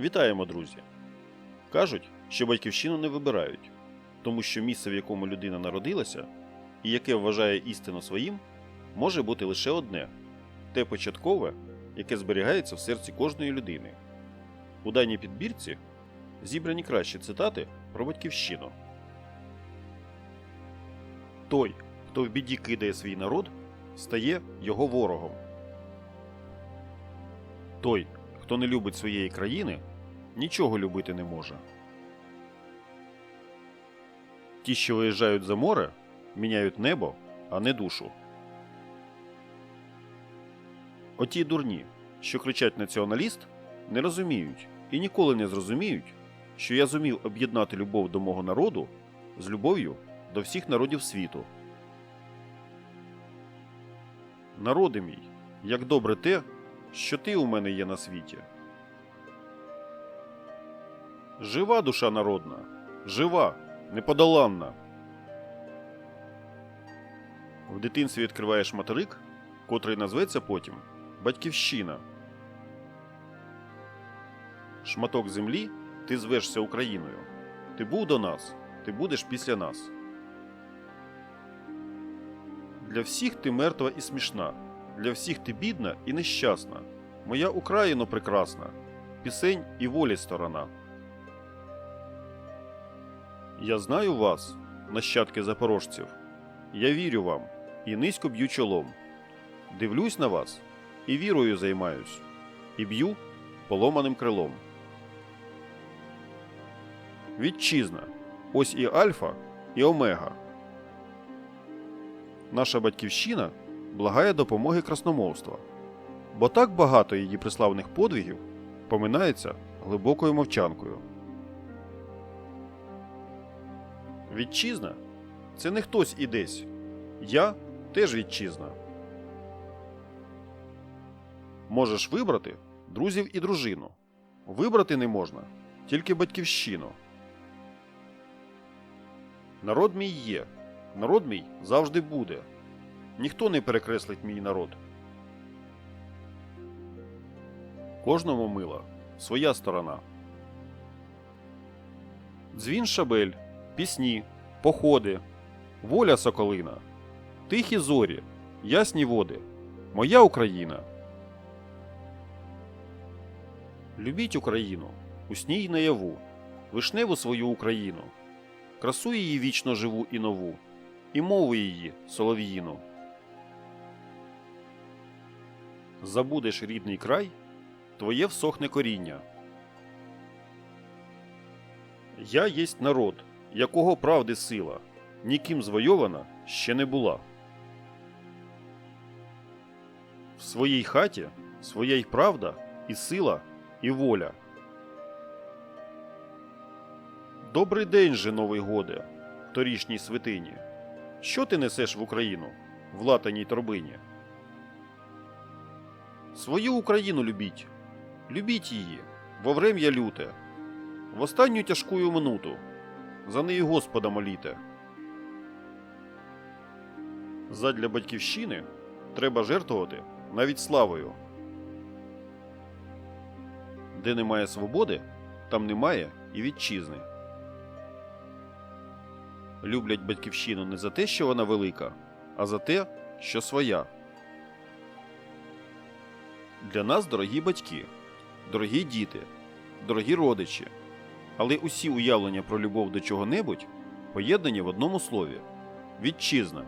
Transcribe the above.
Вітаємо, друзі! Кажуть, що батьківщину не вибирають, тому що місце, в якому людина народилася, і яке вважає істину своїм, може бути лише одне те початкове, яке зберігається в серці кожної людини. У даній підбірці зібрані кращі цитати про батьківщину. Той, хто в біді кидає свій народ, стає його ворогом. Той, хто не любить своєї країни, нічого любити не може. Ті, що виїжджають за море, міняють небо, а не душу. Оті дурні, що кричать націоналіст, не розуміють і ніколи не зрозуміють, що я зумів об'єднати любов до мого народу з любов'ю до всіх народів світу. Народи мій, як добре те, що ти у мене є на світі. Жива душа народна, жива, неподоланна. В дитинстві відкриваєш материк, котрий назветься потім Батьківщина. Шматок землі ти звешся Україною. Ти був до нас, ти будеш після нас. Для всіх ти мертва і смішна, для всіх ти бідна і нещасна. Моя Україно прекрасна, пісень і волі сторона. Я знаю вас, нащадки запорожців. Я вірю вам і низько б'ю чолом. Дивлюсь на вас і вірою займаюсь, і б'ю поломаним крилом. Вітчизна. Ось і Альфа, і Омега. Наша батьківщина благає допомоги красномовства, бо так багато її приславних подвигів поминається глибокою мовчанкою. Вітчизна це не хтось і десь. Я теж вітчизна. Можеш вибрати друзів і дружину. Вибрати не можна тільки батьківщину. Народ мій є, народ мій завжди буде. Ніхто не перекреслить мій народ. Кожному мила своя сторона. Дзвін шабель, пісні, походи, воля соколина, тихі зорі, ясні води, моя Україна. Любіть Україну, у сній й наяву, вишневу свою Україну, красу її вічно живу і нову, і мову її солов'їну. Забудеш рідний край, твоє всохне коріння. Я єсть народ, якого правди сила, ніким звойована ще не була. В своїй хаті своя й правда, і сила, і воля. Добрий день же, Новий Годе, торішній святині. Що ти несеш в Україну в латаній торбині? Свою Україну любіть, любіть її во врем'я люте, в останню тяжкую минуту, за неї Господа моліте. Задля батьківщини треба жертвувати навіть славою. Де немає свободи, там немає і вітчизни. Люблять батьківщину не за те, що вона велика, а за те, що своя. Для нас дорогі батьки, дорогі діти, дорогі родичі, але усі уявлення про любов до чого-небудь поєднані в одному слові вітчизна.